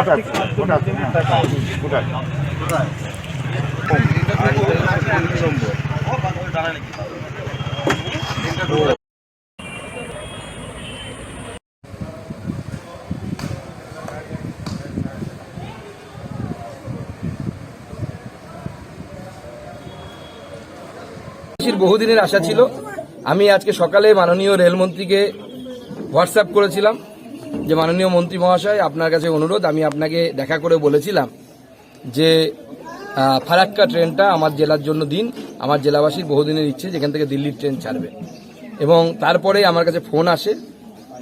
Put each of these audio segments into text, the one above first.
আর্থিক তিন নম্বর দেশবাসীর বহুদিনের আশা ছিল। আমি আজকে সকালে মাননীয় রেলমন্ত্রীকে হোয়াটসঅ্যাপ করেছিলাম। যে মাননীয় মন্ত্রী মহাশয়, আপনার কাছে অনুরোধ, আমি আপনাকে দেখা করে বলেছিলাম যে ফারাক্কা ট্রেনটা আমার জেলার জন্য দিন, আমার জেলাবাসীর বহুদিনের ইচ্ছে যেখান থেকে দিল্লির ট্রেন ছাড়বে। এবং তারপরে আমার কাছে ফোন আসে,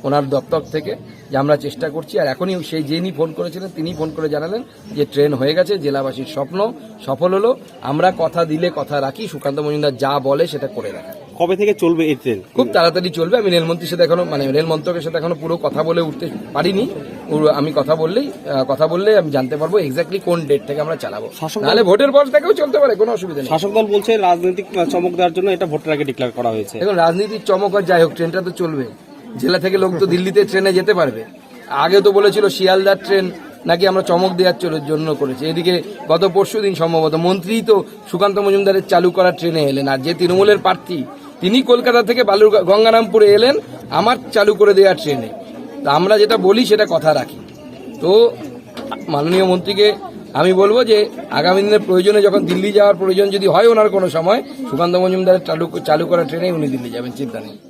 ওনার দপ্তর থেকে, যে আমরা চেষ্টা করছি, আর এখনই সেই যিনি ফোন করেছিলেন তিনি ফোন করে জানালেন যে ট্রেন হয়ে গেছে, জেলাবাসীর স্বপ্ন সফল হলো, আমরা কথা দিলে কথা রাখি, সুকান্ত মজুমদার যা বলে সেটা করে রাখা। কবে থেকে চলবে এই ট্রেন খুব তাড়াতাড়ি চলবে। আমি রেলমন্ত্রীর সাথে এখনও মানে রেল মন্ত্রকের সাথে এখনও পুরো কথা বলে উঠতে পারিনি। আমি কথা বললেই কথা বললে আমি জানতে পারব এক্স্যাক্টলি কোন ডেট থেকে আমরা চালাবো। নাহলে ভোটের পর থেকেও চলতে পারে কোনো অসুবিধা নেই। শাসক দল বলছে রাজনৈতিক চমক দেওয়ার জন্য এটা ভোটের আগে ডিক্লেয়ার করা হয়েছে। দেখুন রাজনীতির চমক আর যাই হোক ট্রেনটা তো চলবে। জেলা থেকে লোক তো দিল্লিতে ট্রেনে যেতে পারবে। আগে তো বলেছিল শিয়ালদার ট্রেন নাকি আমরা চমক দেওয়ার জন্য করেছি। এদিকে গত পরশু দিন সম্ভবত মন্ত্রী তো সুকান্ত মজুমদারের চালু করা ট্রেনে এলেন। আর যে তৃণমূলের প্রার্থী তিনি কলকাতা থেকে বালুর গঙ্গারামপুরে এলেন, আমার চালু করে দেওয়া ট্রেনে। তা আমরা যেটা বলি সেটা কথা রাখি। তো, মাননীয় মন্ত্রীকে আমি বলব যে, আগামী দিনের প্রয়োজনে যখন দিল্লি যাওয়ার প্রয়োজন যদি হয় ওনার কোনো সময়, সুকান্ত মজুমদারের চালু চালু করা ট্রেনে উনি দিল্লি যাবেন, চিন্তা নেই।